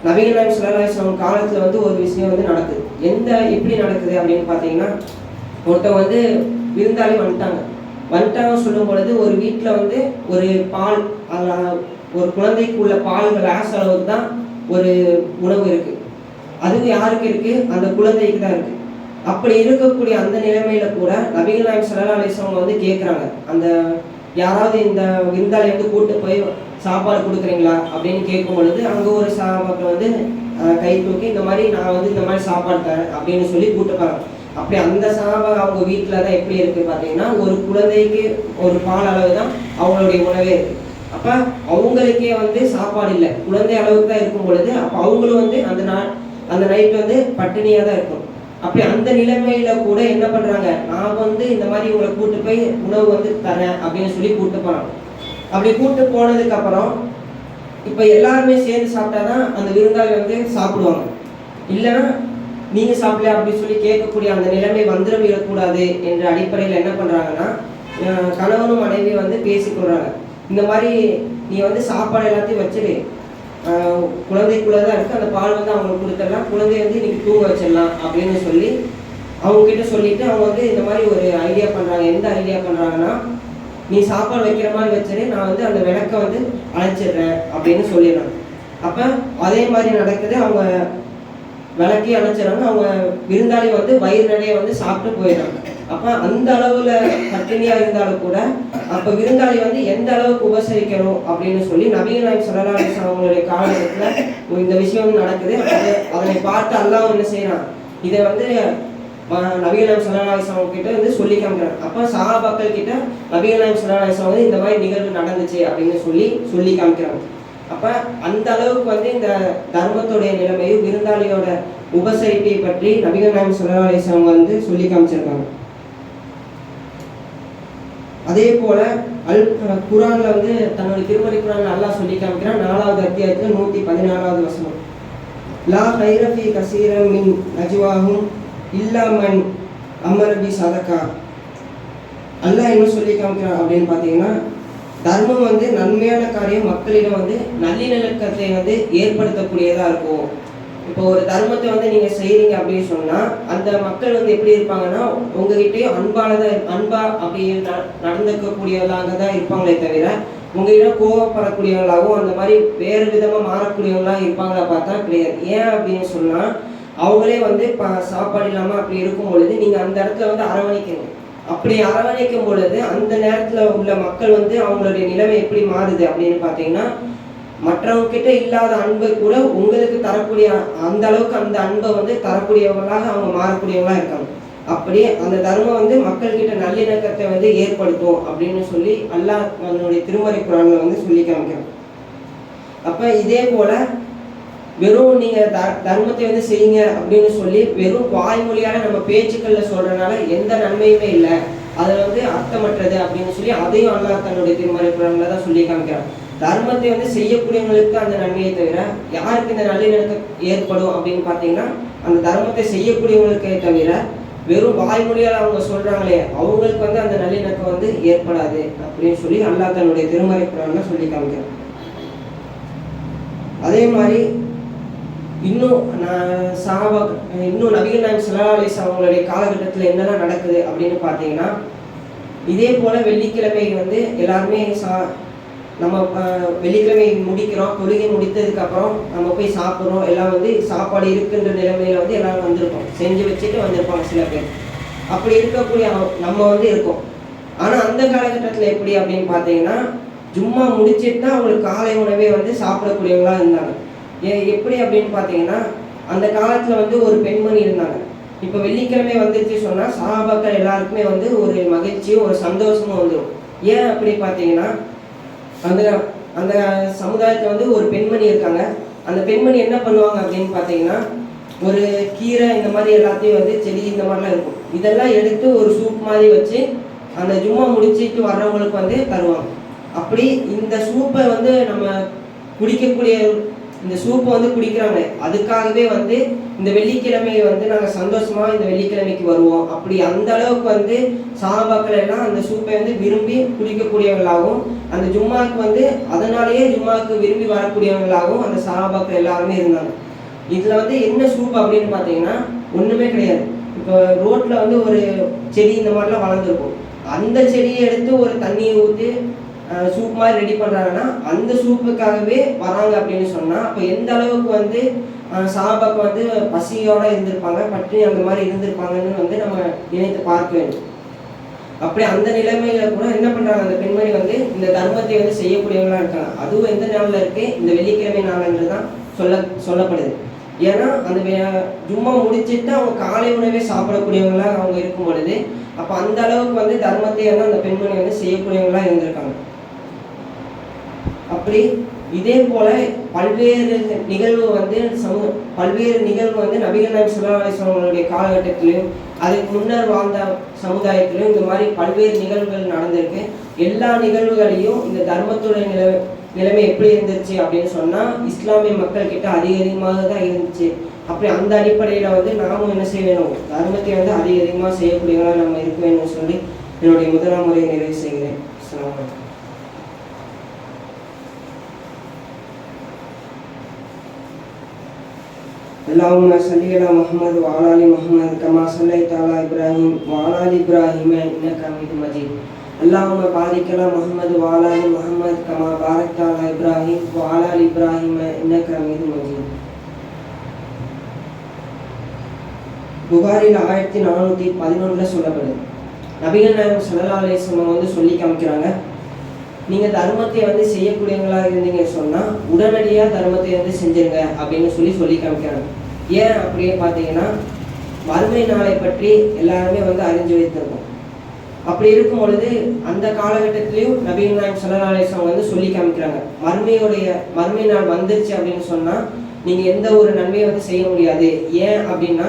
நவீன நாயம் சுல்லாஸ்லாம் காலத்துல வந்து ஒரு விஷயம் வந்து நடக்குது. எந்த எப்படி நடக்குது அப்படின்னு பார்த்தீங்கன்னா ஒருத்தன் வந்து விருந்தாளி வந்துட்டாங்க. வந்துட்டாங்க சொல்லும் பொழுது ஒரு வீட்டில் வந்து ஒரு பால் அதில் ஒரு குழந்தைக்கு உள்ள பால் கிளாஸ் அளவுக்கு தான் ஒரு உணவு இருக்கு. அது யாருக்கு இருக்கு? அந்த குழந்தைக்கு தான் இருக்கு. அப்படி இருக்கக்கூடிய அந்த நிலைமையில கூட நபிகள் நாயம் சல்லா அலிஸ்வங்க வந்து கேட்குறாங்க அந்த யாராவது இந்த விருந்தாளி வந்து கூட்டு போய் சாப்பாடு கொடுக்குறீங்களா? அப்படின்னு கேட்கும் பொழுது அங்கே ஒரு சாப்பாட்டு வந்து கை தூக்கி இந்த மாதிரி நான் வந்து இந்த மாதிரி சாப்பாடு தரேன் அப்படின்னு சொல்லி கூட்டு போறாங்க. அப்படி அந்த சாபா அவங்க வீட்டில் தான் எப்படி இருக்கு பார்த்தீங்கன்னா ஒரு குழந்தைக்கு ஒரு பால் அளவு தான் அவங்களுடைய உணவே இருக்கு. அப்போ அவங்களுக்கே வந்து சாப்பாடு இல்லை. குழந்தை அளவுக்கு தான் இருக்கும் பொழுது அப்போ அவங்களும் வந்து அந்த நாள் அந்த நைட் வந்து பட்டினியாக தான் இருக்கும். அப்படி அந்த நிலைமையில கூட என்ன பண்றாங்க? நான் வந்து இந்த மாதிரி உங்களை கூட்டு போய் உணவு வந்து தரேன் அப்படின்னு சொல்லி கூட்டு போறாங்க அப்படி கூட்டு போனதுக்கு அப்புறம் இப்ப எல்லாருமே சேர்ந்து சாப்பிட்டாதான் அந்த விருந்தாளி வந்து சாப்பிடுவாங்க. இல்லைன்னா நீங்க சாப்பிடல அப்படின்னு சொல்லி கேட்கக்கூடிய அந்த நிலைமை வந்துட விடக்கூடாது என்ற அடிப்படையில் என்ன பண்றாங்கன்னா கணவனும் மனைவி வந்து பேசிக்கொள்றாங்க. இந்த மாதிரி நீ வந்து சாப்பாடு எல்லாத்தையும் வச்சிரு. குழந்தைக்குள்ளே குழந்தைக்குள்ள தான் இருக்கு. அந்த பால் வந்து அவங்களுக்கு கொடுத்துடலாம். குழந்தைய வந்து இன்னைக்கு தூங்க வச்சிடலாம் அப்படின்னு சொல்லி அவங்க கிட்ட சொல்லிட்டு அவங்க வந்து இந்த மாதிரி ஒரு ஐடியா பண்றாங்க. எந்த ஐடியா பண்றாங்கன்னா நீ சாப்பாடு வைக்கிற மாதிரி வச்சிரு. நான் வந்து அந்த விளக்க வந்து அணைச்சிடுறேன் அப்படின்னு சொல்லிடுறாங்க. அப்ப அதே மாதிரி நடக்குது. அவங்க விளக்கி அணைச்சிடறாங்க. அவங்க விருந்தாளி வந்து வயிறு நிறைய வந்து சாப்பிட்டு போயிடுறாங்க. அப்ப அந்த அளவுல பட்டினியா இருந்தாலும் கூட அப்ப விருந்தாளி வந்து எந்த அளவுக்கு உபசரிக்கணும் அப்படின்னு சொல்லி நவீன நாயம் சல்லா அவங்களுடைய காலகட்டத்துல இந்த விஷயம் நடக்குது. அதை அதனை பார்த்து அல்லாஹ் என்ன செய்யறான் இதை வந்து அஹ், நபிகள் கிட்ட வந்து சொல்லி காமிக்கிறாங்க அப்ப சகாபாக்கள் கிட்ட நபிகள் நாயம் வந்து இந்த மாதிரி நிகழ்வு நடந்துச்சு அப்படின்னு சொல்லி சொல்லி காமிக்கிறாங்க. அப்ப அந்த அளவுக்கு வந்து இந்த தர்மத்துடைய நிலைமையும் விருந்தாளியோட உபசரிப்பை பற்றி நபிகள் நாயம் வந்து சொல்லி காமிச்சிருக்காங்க. அதே போல அல் குரான்ல வந்து தன்னுடைய திருமறை குரான் நல்லா சொல்லி காமிக்கிறான் நாலாவது அத்தியாயத்துல நூத்தி பதினாலாவது வசனம். லா கைரஃபி கசீரம் மின் நஜ்வாஹும் இல்லாமன் அமரபி சதக்கா அல்லாஹ் என்ன சொல்லி காமிக்கிறான் அப்படின்னு பார்த்தீங்கன்னா தர்மம் வந்து நன்மையான காரியம் மக்களிடம் வந்து நல்லிணக்கத்தை வந்து ஏற்படுத்தக்கூடியதாக இருக்கும். இப்போ ஒரு தர்மத்தை வந்து நீங்க செய்கிறீங்க அப்படின்னு சொன்னா அந்த மக்கள் வந்து எப்படி இருப்பாங்கன்னா உங்ககிட்டயும் அன்பால தான் அன்பா அப்படி ந- நடந்துக்கக்கூடியவர்களாக தான் இருப்பாங்களே தவிர உங்ககிட்ட கோவப்படக்கூடியவங்களாகவும் அந்த மாதிரி வேறு விதமா மாறக்கூடியவங்களாக இருப்பாங்களா பார்த்தா கிடையாது. ஏன் அப்படின்னு சொன்னா அவங்களே வந்து இப்போ சாப்பாடு இல்லாம அப்படி இருக்கும் பொழுது நீங்க அந்த இடத்துல வந்து அரவணைக்கணும். அப்படி அரவணைக்கும் பொழுது அந்த நேரத்துல உள்ள மக்கள் வந்து அவங்களுடைய நிலைமை எப்படி மாறுது அப்படின்னு பார்த்தீங்கன்னா மற்றவங்க கிட்ட இல்லாத அன்பை கூட உங்களுக்கு தரக்கூடிய அந்த அளவுக்கு அந்த அன்பை வந்து தரக்கூடியவங்களாக அவங்க மாறக்கூடியவங்களா இருக்காங்க. அப்படி அந்த தர்மம் வந்து மக்கள்கிட்ட நல்லிணக்கத்தை வந்து ஏற்படுத்தும் அப்படின்னு சொல்லி அல்லாஹ் அதனுடைய திருமறை குரான்ல வந்து சொல்லி காமிக்கிறான். அப்ப இதே போல வெறும் நீங்க த- தர்மத்தை வந்து செய்யுங்க அப்படின்னு சொல்லி வெறும் வாய்மொழியால நம்ம பேச்சுக்கள்ல சொல்றதுனால எந்த நன்மையுமே இல்லை. அது வந்து அர்த்தமற்றது அப்படின்னு சொல்லி அதையும் அல்லாஹ் தன்னுடைய திருமறை குரான்ல தான் சொல்லி காமிக்கிறான். தர்மத்தை வந்து செய்யக்கூடியவங்களுக்கு அந்த நன்மையை தவிர யாருக்கு இந்த நல்லிணக்கம் ஏற்படும் அப்படின்னு பார்த்தீங்கன்னா அந்த தர்மத்தை செய்யக்கூடியவங்களுக்கே தவிர வெறும் வாய்மொழியால் அவங்க சொல்றாங்களே அவங்களுக்கு வந்து அந்த நல்லிணக்கம் வந்து ஏற்படாது அப்படின்னு சொல்லி அல்லா தன்னுடைய திருமறை குரான்ல சொல்லி காமிக்கிறான். அதே மாதிரி இன்னும் நான் சாபா இன்னும் நபிகள் நாயகம் ஸல்லல்லாஹு அலைஹி அவங்களுடைய காலகட்டத்தில் என்னெல்லாம் நடக்குது அப்படின்னு பார்த்தீங்கன்னா இதே போல வெள்ளிக்கிழமை வந்து எல்லாருமே சா நம்ம வெள்ளிக்கிழமை முடிக்கிறோம் தொழுகை முடித்ததுக்கு அப்புறம் நம்ம போய் சாப்பிட்றோம். எல்லாம் வந்து சாப்பாடு இருக்குன்ற நிலைமையில வந்து எல்லாரும் வந்திருப்போம் செஞ்சு வச்சுட்டு வந்திருப்பாங்க சில பேர். அப்படி இருக்கக்கூடிய நம்ம வந்து இருக்கோம். ஆனால் அந்த காலகட்டத்தில் எப்படி அப்படின்னு பார்த்தீங்கன்னா ஜும்மா முடிச்சிட்டு தான் அவங்களுக்கு காலை உணவே வந்து சாப்பிடக்கூடியவங்களா இருந்தாங்க. ஏ- எப்படி அப்படின்னு பார்த்தீங்கன்னா அந்த காலத்தில் வந்து ஒரு பெண்மணி இருந்தாங்க. இப்போ வெள்ளிக்கிழமை வந்துச்சு சொன்னால் சாபாக்கள் எல்லாருக்குமே வந்து ஒரு மகிழ்ச்சியும் ஒரு சந்தோஷமும் வந்துடும் ஏன் அப்படி பார்த்தீங்கன்னா அந்த அந்த சமுதாயத்தில் வந்து ஒரு பெண்மணி இருக்காங்க. அந்த பெண்மணி என்ன பண்ணுவாங்க அப்படின்னு பார்த்தீங்கன்னா ஒரு கீரை இந்த மாதிரி எல்லாத்தையும் வந்து செடி இந்த மாதிரிலாம் இருக்கும். இதெல்லாம் எடுத்து ஒரு சூப் மாதிரி வச்சு அந்த ஜும்மா முடிச்சிட்டு வர்றவங்களுக்கு வந்து தருவாங்க. அப்படி இந்த சூப்பை வந்து நம்ம குடிக்கக்கூடிய இந்த சூப்பை வந்து குடிக்கிறாங்க அதுக்காகவே வந்து இந்த வெள்ளிக்கிழமை வந்து நாங்கள் சந்தோஷமா இந்த வெள்ளிக்கிழமைக்கு வருவோம். அப்படி அந்த அளவுக்கு வந்து சாபாக்கள் எல்லாம் அந்த சூப்பை வந்து விரும்பி குடிக்கக்கூடியவங்களாகவும் அந்த ஜும்மாவுக்கு வந்து அதனாலேயே ஜும்மாவுக்கு விரும்பி வரக்கூடியவங்களாகவும் அந்த சாபாக்கள் எல்லாருமே இருந்தாங்க. இதுல வந்து என்ன சூப் அப்படின்னு பார்த்தீங்கன்னா ஒன்றுமே கிடையாது. இப்போ ரோட்ல வந்து ஒரு செடி இந்த மாதிரிலாம் வளர்ந்துருக்கும். அந்த செடியை எடுத்து ஒரு தண்ணியை ஊற்றி சூப் மாதிரி ரெடி பண்ணுறாங்கன்னா அந்த சூப்புக்காகவே வராங்க அப்படின்னு சொன்னால் அப்போ எந்த அளவுக்கு வந்து சாபாக்கு வந்து பசியோட இருந்திருப்பாங்க பட்டினி அந்த மாதிரி இருந்திருப்பாங்கன்னு வந்து நம்ம நினைத்து பார்க்க வேண்டும். அப்படி அந்த நிலைமையில கூட என்ன பண்ணுறாங்க அந்த பெண்மணி வந்து இந்த தர்மத்தை வந்து செய்யக்கூடியவங்களா இருக்காங்க. அதுவும் எந்த நாளில் இருக்கு? இந்த வெள்ளிக்கிழமை நாளன்று தான் சொல்ல சொல்லப்படுது. ஏன்னா அந்த வே- ஜும்மா முடிச்சுட்டு அவங்க காலை உணவே சாப்பிடக்கூடியவங்களாக அவங்க இருக்கும் பொழுது அப்போ அந்த அளவுக்கு வந்து தர்மத்தை வந்து அந்த பெண்மணி வந்து செய்யக்கூடியவங்களாக இருந்திருக்காங்க. அப்படி இதே போல பல்வேறு நிகழ்வு வந்து சமூக பல்வேறு நிகழ்வு வந்து நபிகள் நாயகம் ஸல்லல்லாஹு காலகட்டத்திலையும் அதுக்கு முன்னர் வாழ்ந்த சமுதாயத்திலையும் இந்த மாதிரி பல்வேறு நிகழ்வுகள் நடந்திருக்கு. எல்லா நிகழ்வுகளையும் இந்த தர்மத்துடைய நிலை நிலைமை எப்படி இருந்துச்சு அப்படின்னு சொன்னா இஸ்லாமிய மக்கள் கிட்ட அதிக அதிகமாக தான் இருந்துச்சு. அப்படி அந்த அடிப்படையில வந்து நாமும் என்ன செய்ய வேணும் தர்மத்தை வந்து அதிக அதிகமாக செய்யக்கூடியவங்களா நம்ம இருக்க வேணும்னு சொல்லி என்னுடைய முதலாம் முறையை நிறைவு செய்கிறேன். اللهم صل على محمد وعلى ال محمد كما صليت على ابراهيم وعلى ال ابراهيم انك حميد مجيد اللهم بارك على محمد وعلى ال محمد كما باركت على ابراهيم وعلى ال ابراهيم انك حميد مجيد புகாரில் ஆயிரத்தி நானூற்றி பதினொன்றில் சொல்லப்படுது நபிகள் நாயகம் ஸல்லல்லாஹு அலைஹி வஸல்லம் வந்து சொல்லி காமிக்கிறாங்க நீங்க தர்மத்தை வந்து செய்யக்கூடியவங்களா இருந்தீங்க சொன்னா உடனடியா தர்மத்தை வந்து செஞ்சுருங்க அப்படின்னு சொல்லி சொல்லி காமிக்கிறாங்க. ஏன் அப்படியே பார்த்தீங்கன்னா வறுமை நாளை பற்றி எல்லாருமே வந்து அறிஞ்சு வைத்திருக்கோம். அப்படி இருக்கும் பொழுது அந்த காலகட்டத்திலையும் நவீன நாயகம் ஸல்லல்லாஹு வந்து சொல்லி காமிக்கிறாங்க. மறுமையுடைய மறுமை நாள் வந்துருச்சு அப்படின்னு சொன்னா நீங்க எந்த ஒரு நன்மையை வந்து செய்ய முடியாது. ஏன் அப்படின்னா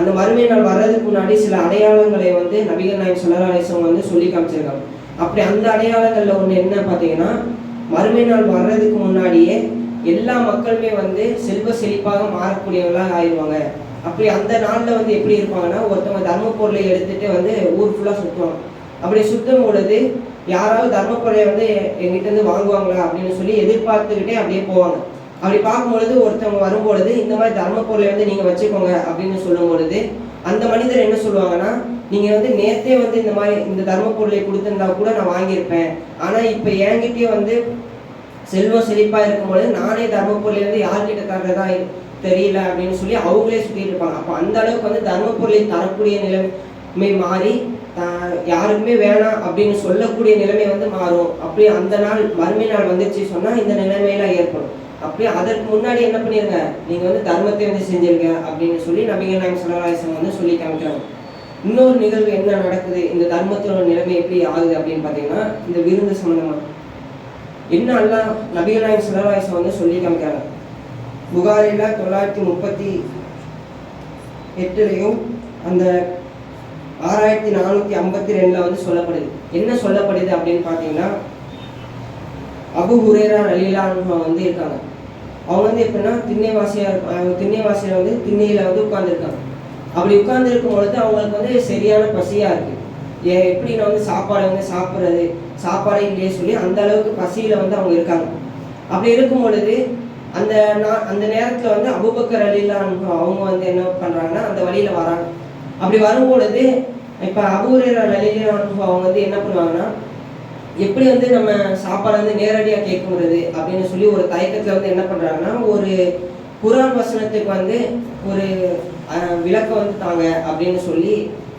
அந்த மறுமை நாள் வர்றதுக்கு முன்னாடி சில அடையாளங்களை வந்து நபிகள் நாயம் ஸல்லல்லாஹு வந்து சொல்லி காமிச்சிருக்காங்க. அப்படி அந்த அடையாளங்களில் ஒன்று என்ன பார்த்தீங்கன்னா மறுமை நாள் வர்றதுக்கு முன்னாடியே எல்லா மக்களுமே வந்து செல்வ செழிப்பாக மாறக்கூடியவங்களாக ஆயிடுவாங்க. அப்படி அந்த நாளில் வந்து எப்படி இருப்பாங்கன்னா ஒருத்தவங்க தர்ம பொருளை எடுத்துட்டு வந்து ஊர் ஃபுல்லாக சுற்றுவாங்க அப்படி சுற்றும் பொழுது யாராவது தர்ம பொருளை வந்து எங்கிட்ட இருந்து வாங்குவாங்களா அப்படின்னு சொல்லி எதிர்பார்த்துக்கிட்டே அப்படியே போவாங்க. அப்படி பார்க்கும்பொழுது ஒருத்தவங்க வரும்பொழுது இந்த மாதிரி தர்ம பொருளை வந்து நீங்கள் வச்சுக்கோங்க அப்படின்னு சொல்லும் பொழுது அந்த மனிதர் என்ன சொல்லுவாங்கன்னா நீங்க வந்து நேத்தே வந்து இந்த மாதிரி இந்த தர்ம பொருளை கொடுத்திருந்தா கூட நான் வாங்கியிருப்பேன். ஆனா இப்ப என்கிட்டயே வந்து செல்வம் செழிப்பா இருக்கும்போது நானே தர்ம இருந்து யார்கிட்ட தர்றதா தெரியல அப்படின்னு சொல்லி அவங்களே சொல்லிட்டு இருப்பாங்க அப்ப அந்த அளவுக்கு வந்து தர்ம பொருளை தரக்கூடிய நிலைமை மாறி யாருக்குமே வேணாம் அப்படின்னு சொல்லக்கூடிய நிலைமை வந்து மாறும். அப்படி அந்த நாள் மறுமை நாள் வந்துச்சு சொன்னா இந்த நிலைமையெல்லாம் ஏற்படும். அப்படி அதற்கு முன்னாடி என்ன பண்ணிருங்க? நீங்க வந்து தர்மத்தை வந்து செஞ்சிருங்க அப்படின்னு சொல்லி நபிகள் நாயகம் ஸல்லல்லாஹு வந்து சொல்லி காமிக்கிறாங்க. இன்னொரு நிகழ்வு என்ன நடக்குது? இந்த தர்மத்தோட நிலைமை எப்படி ஆகுது அப்படின்னு பார்த்தீங்கன்னா இந்த விருந்து சம்பந்தமா. என்ன அல்லாஹ் நபிகள் நாயகம் வந்து சொல்லி காமிக்கிறாங்க. புகாரில தொள்ளாயிரத்தி முப்பத்தி எட்டுலையும் அந்த ஆறாயிரத்தி நானூற்றி ஐம்பத்தி ரெண்டில் வந்து சொல்லப்படுது. என்ன சொல்லப்படுது அப்படின்னு பார்த்தீங்கன்னா அபு ஹுரேரா ரலீலா வந்து இருக்காங்க. அவங்க வந்து எப்படின்னா திண்ணைவாசியாக இருப்பாங்க திண்ணைவாசியில வந்து திண்ணையில் வந்து உட்காந்துருக்காங்க அப்படி உட்கார்ந்துருக்கும் பொழுது அவங்களுக்கு வந்து சரியான பசியாக இருக்கு. ஏ- எப்படி நான் வந்து சாப்பாடு வந்து சாப்பிட்றது? சாப்பாடே இல்லையே சொல்லி அந்த அளவுக்கு பசியில் வந்து அவங்க இருக்காங்க. அப்படி இருக்கும் பொழுது அந்த நான் அந்த நேரத்தில் வந்து அபுபக்கர் அலிலான் அவங்க வந்து என்ன பண்ணுறாங்கன்னா அந்த வழியில் வராங்க. அப்படி வரும்பொழுது இப்போ அபூரர் அலிலான் அவங்க வந்து என்ன பண்ணுவாங்கன்னா எப்படி வந்து நம்ம சாப்பாடு வந்து நேரடியாக கேட்குறது அப்படின்னு சொல்லி ஒரு தயக்கத்தில் வந்து என்ன பண்ணுறாங்கன்னா ஒரு குரான் வசனத்துக்கு வந்து ஒரு விளக்கம் வந்து தாங்க அப்படின்னு சொல்லி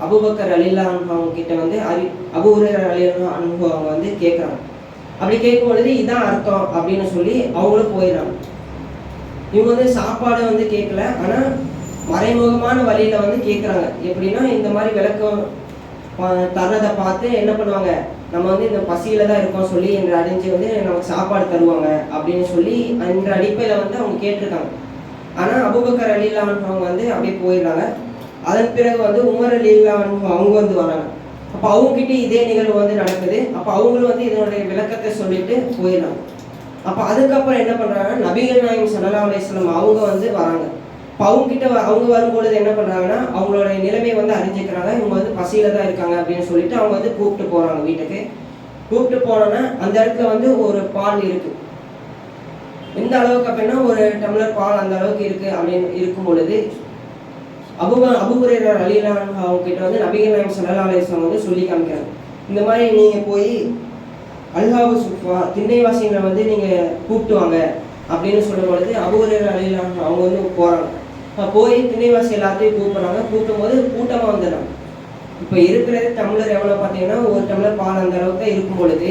அபுபக்கர் அலில்லா அவங்க கிட்ட வந்து அரி அபூரர் அலில்லா அனுபவம் அவங்க வந்து கேட்குறாங்க அப்படி கேட்கும் பொழுது இதான் அர்த்தம் அப்படின்னு சொல்லி அவங்களும் போயிடுறாங்க. இவங்க வந்து சாப்பாடு வந்து கேட்கல ஆனால் மறைமுகமான வழியில் வந்து கேட்குறாங்க எப்படின்னா இந்த மாதிரி விளக்கம் தர்றதை பார்த்து என்ன பண்ணுவாங்க நம்ம வந்து இந்த பசியில தான் இருக்கோம் சொல்லி என்ற அறிஞ்சு வந்து நமக்கு சாப்பாடு தருவாங்க அப்படின்னு சொல்லி என்ற அடிப்படையில் வந்து அவங்க கேட்டிருக்காங்க. ஆனால் அபுபக்கர் அலிலான்றவங்க வந்து அப்படியே போயிடுறாங்க. அதன் பிறகு வந்து உமர் அலிலான் அவங்க வந்து வராங்க. அப்போ அவங்ககிட்ட இதே நிகழ்வு வந்து நடக்குது. அப்போ அவங்களும் வந்து இதனுடைய விளக்கத்தை சொல்லிட்டு போயிடுறாங்க. அப்போ அதுக்கப்புறம் என்ன பண்ணுறாங்கன்னா நபிகள் நாயகம் சல்லா அலைஹி அவங்க வந்து வராங்க. இப்போ அவங்க கிட்ட வ- அவங்க வரும்பொழுது என்ன பண்ணுறாங்கன்னா அவங்களுடைய நிலைமையை வந்து அறிஞ்சிக்கிறாங்க. இவங்க வந்து பசியில தான் இருக்காங்க அப்படின்னு சொல்லிட்டு அவங்க வந்து கூப்பிட்டு போகிறாங்க வீட்டுக்கு. கூப்பிட்டு போனோன்னா அந்த இடத்துல வந்து ஒரு பால் இருக்குது எந்த அளவுக்கு அப்படின்னா ஒரு டம்ளர் பால் அந்த அளவுக்கு இருக்கு அப்படின்னு இருக்கும் பொழுது அபு அபுபுரேரர் அலிலான் அவங்க கிட்ட வந்து நபிகள் நாயம் ஸல்லல்லாஹு வந்து சொல்லி காமிக்கிறாங்க. இந்த மாதிரி நீங்கள் போய் அல்ஹாவு சுஃபா திண்ணைவாசிகளை வந்து நீங்கள் கூப்பிட்டு வாங்க அப்படின்னு சொல்லும் பொழுது அபுஹுரேரா அலிலான் அவங்க வந்து போகிறாங்க போய் திண்ணைவாசி எல்லாத்தையும் கூப்பிட்றாங்க. கூப்பிடும் போது கூட்டமாக வந்துடுறாங்க. இப்போ இருக்கிறது டம்ளர் எவ்வளோ பார்த்தீங்கன்னா ஒரு டம்ளர் பால் அந்த அளவுக்கு தான் இருக்கும் பொழுது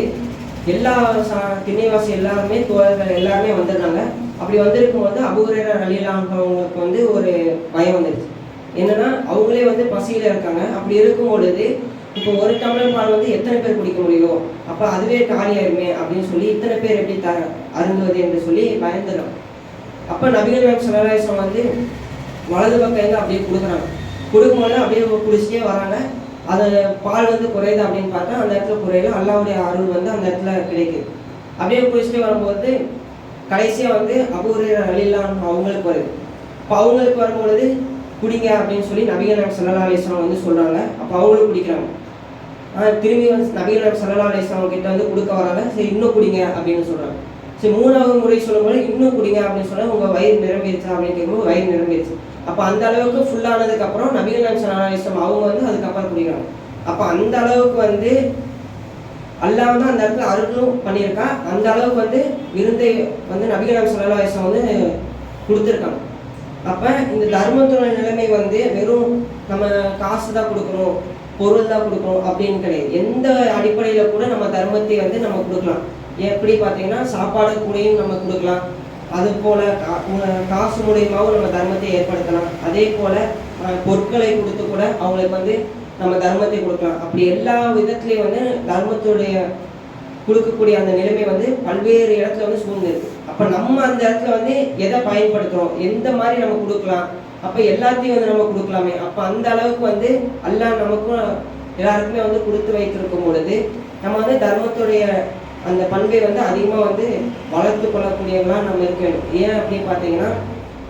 எல்லா சா திண்ணைவாசி எல்லாருமே தோழர்கள் எல்லாருமே வந்துடுறாங்க அப்படி வந்திருக்கும் போது அபூரர் அழியலாங்கிறவங்களுக்கு வந்து ஒரு பயம் வந்துடுச்சு என்னன்னா அவங்களே வந்து பசியில இருக்காங்க. அப்படி இருக்கும் பொழுது இப்போ ஒரு டம்ளர் பால் வந்து எத்தனை பேர் குடிக்க முடியும் அப்போ அதுவே காலியாயிருமே அப்படின்னு சொல்லி இத்தனை பேர் எப்படி த அருந்துவது என்று சொல்லி பயந்துடும். அப்போ நபிகள் நாயகம் வந்து வலது பக்கம் இருந்து அப்படியே கொடுக்குறாங்க. கொடுக்கும்போது அப்படியே குடிச்சிட்டே வராங்க. அது பால் வந்து குறையுது அப்படின்னு பார்த்தா அந்த இடத்துல குறையல. அல்லாவுடைய அருள் வந்து அந்த இடத்துல கிடைக்குது. அப்படியே குடிச்சிட்டே வரும்போது கடைசியாக வந்து அபூர் அழிலாம் அவங்களுக்கு வருது. இப்போ அவங்களுக்கு வரும்பொழுது குடிங்க அப்படின்னு சொல்லி நபிகள் நாயகம் ஸல்லல்லாஹு அலைஹி வந்து சொல்கிறாங்க அப்போ அவங்களும் குடிக்கிறாங்க. ஆஹ் திரும்பி வந்து நபிகள் நாயகம் ஸல்லல்லாஹு கிட்ட வந்து கொடுக்க வராங்க. சரி இன்னும் குடிங்க அப்படின்னு சொல்கிறாங்க சரி மூணாவது முறை சொல்லும்போது இன்னும் குடிங்க அப்படின்னு சொன்னால் உங்கள் வயிறு நிரம்பிடுச்சா அப்படின்னு கேட்கும்போது வயிறு நிரம்பிடுச்சு அப்போ அந்த அளவுக்கு ஃபுல்லானதுக்கு அப்புறம் நபிகள் நாயகம் அவங்க வந்து அதுக்கப்புறம் குடிக்கிறாங்க அப்போ அந்த அளவுக்கு வந்து அல்லாஹ் வந்து அந்த இடத்துல அருளும் பண்ணியிருக்கா? அந்த அளவுக்கு வந்து விருந்தை வந்து நபிகள் நாம் ஸல்லல்லாஹு வந்து கொடுத்துருக்காங்க. அப்போ இந்த தர்மத்துறை நிலைமை வந்து வெறும் நம்ம காசு தான் கொடுக்கணும் பொருள் தான் கொடுக்கணும் அப்படின்னு கிடையாது. எந்த அடிப்படையில் கூட நம்ம தர்மத்தை வந்து நம்ம கொடுக்கலாம். எப்படி பார்த்தீங்கன்னா சாப்பாடு கூடயும் நம்ம கொடுக்கலாம். அது போல கா- காசு மூலியமாகவும் நம்ம தர்மத்தை ஏற்படுத்தலாம். அதே போல பொருட்களை கொடுத்து கூட அவங்களுக்கு வந்து நம்ம தர்மத்தை கொடுக்கலாம். அப்படி எல்லா விதத்துலேயும் வந்து தர்மத்துடைய கொடுக்கக்கூடிய அந்த நிலைமை வந்து பல்வேறு இடத்துல வந்து சூழ்ந்துருக்கு அப்போ நம்ம அந்த இடத்துல வந்து எதை பயன்படுத்துகிறோம் எந்த மாதிரி நம்ம கொடுக்கலாம்? அப்போ எல்லாத்தையும் வந்து நம்ம கொடுக்கலாமே. அப்போ அந்த அளவுக்கு வந்து எல்லாம் நமக்கும் எல்லாருக்குமே வந்து கொடுத்து வைத்திருக்கும் பொழுது நம்ம வந்து தர்மத்துடைய அந்த பண்பை வந்து அதிகமாக வந்து வளர்த்து கொள்ளக்கூடியவங்களா நம்ம இருக்க வேண்டும். ஏன் அப்படின்னு பார்த்தீங்கன்னா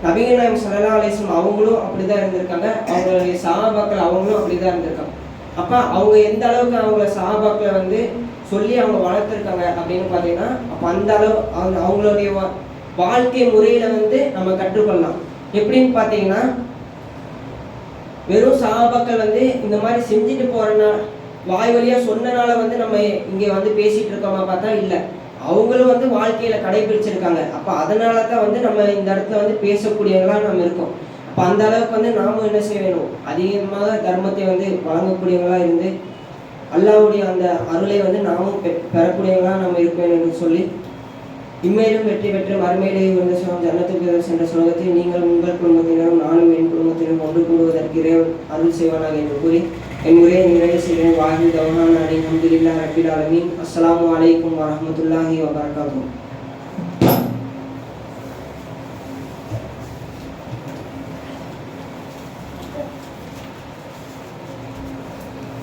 நபிகள் நாயம் அவங்களும் அப்படி அவங்களும் இருந்திருக்காங்க. அவங்களுடைய சகாபாக்கள் அவங்களும் அப்படி தான் இருந்திருக்காங்க. அப்போ அவங்க எந்த அளவுக்கு அவங்கள சகாபாக்களை வந்து சொல்லி அவங்க வளர்த்துருக்காங்க அப்படின்னு பார்த்தீங்கன்னா அப்போ அந்த அளவு அவங்க அவங்களுடைய வா- வாழ்க்கை முறையில் வந்து நம்ம கற்றுக்கொள்ளலாம். எப்படின்னு பார்த்தீங்கன்னா வெறும் சகாபாக்கள் வந்து இந்த மாதிரி செஞ்சுட்டு போகிறனால வாய் வழியாக சொன்னனால வந்து நம்ம இங்கே வந்து பேசிகிட்டு இருக்கோமா பார்த்தா இல்லை. அவங்களும் வந்து வாழ்க்கையில் கடைபிடிச்சிருக்காங்க. அப்போ அதனால தான் வந்து நம்ம இந்த இடத்துல வந்து பேசக்கூடியவங்களாக நம்ம இருக்கோம். அப்போ அந்த அளவுக்கு வந்து நாமும் என்ன செய்ய வேணும்? அதிகமாக தர்மத்தை வந்து வழங்கக்கூடியவங்களாக இருந்து அல்லாவுடைய அந்த அருளை வந்து நாமும் பெ- பெறக்கூடியவங்களாக நம்ம இருக்க என்று சொல்லி இம்மையிலும் வெற்றி பெற்று மறுமையிலே வந்து ஜன்னத்துக்கு சென்ற சுலகத்தில் நீங்கள் உங்கள் குடும்பத்தினரும் நானும் என் குடும்பத்தினரும் ஒன்று கூடுவதற்கு இறைவன் அருள் செய்வானாக என்று கூறி என் உரையை நிறைவு செய்கிறேன் வாஹி தவஹான் அலி அஹமதுல்லா ரபில் ஆலமீன்